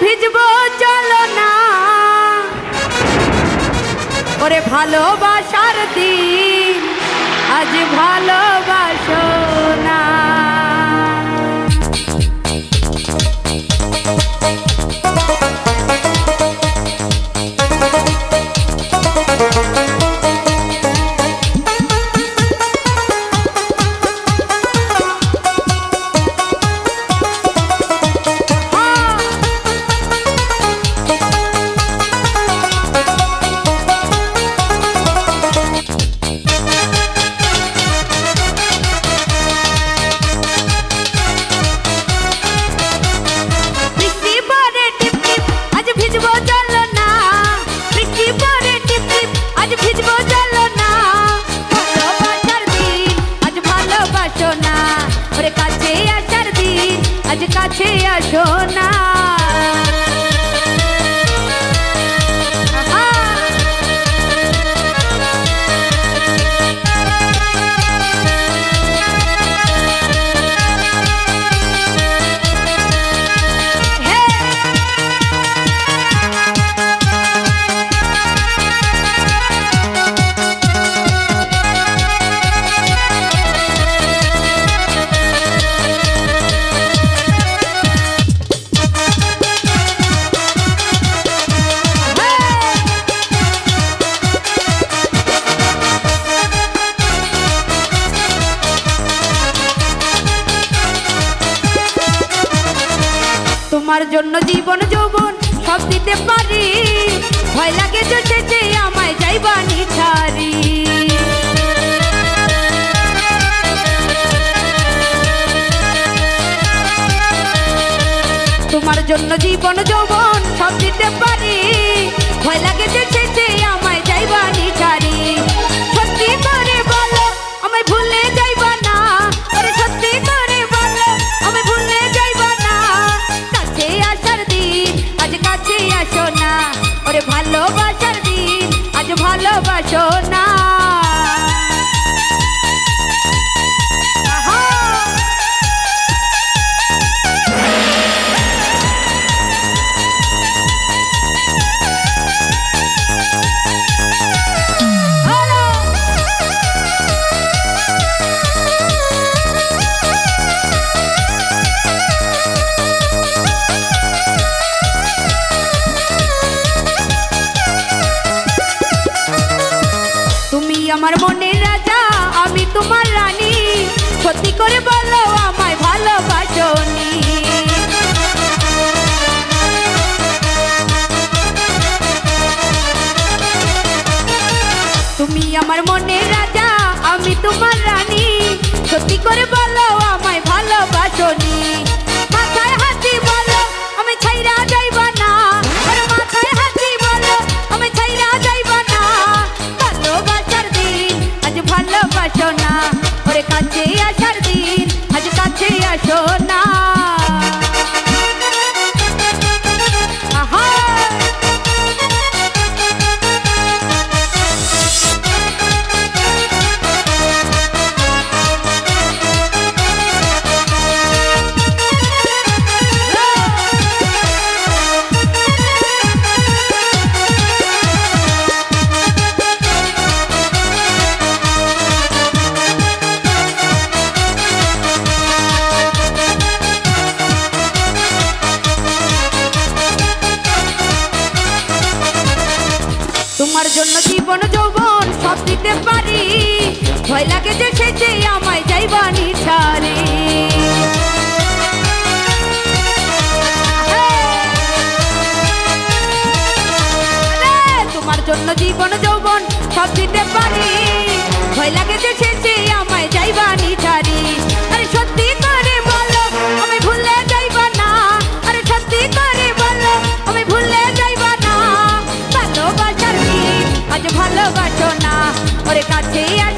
ভিজবো চলো না। ওরে ভালোবাসার দিন আজ ভালোবাসো না। কাছে আসো না। তোমার জন্য জীবন যৌবন সব দিতে পারি। ভয় লাগে যে শেষে আমায় যাইবানি ছাড়ি তোমার জন্য জীবন যৌবন সব দিতে পারি। ভয় লাগে যে আসো না ওরে ভালোবাসার দিন আজ ভালোবাসো না। আমার মনের রাজা, আমি তোমার রানী। সত্যি করে বলো, আমায় ভালোবাসনি তুমি আমার মনের রাজা, আমি তোমার রানী। সত্যি করে বলো, আমায় ভালোবাসনি মাথায় হাতি বলো, আমি ছাইরা যাইবা না। কাছে তোমার জন্য জীবন, যৌবন সব দিতে পারি। ভয় লাগে যে শেষে আমায় যাইবানি ছাড়ে তোমার জন্য জীবন, যৌবন সব দিতে পারি। ভয় লাগে যে শেষে আমায় যাইবানি ছাড়ি ওরে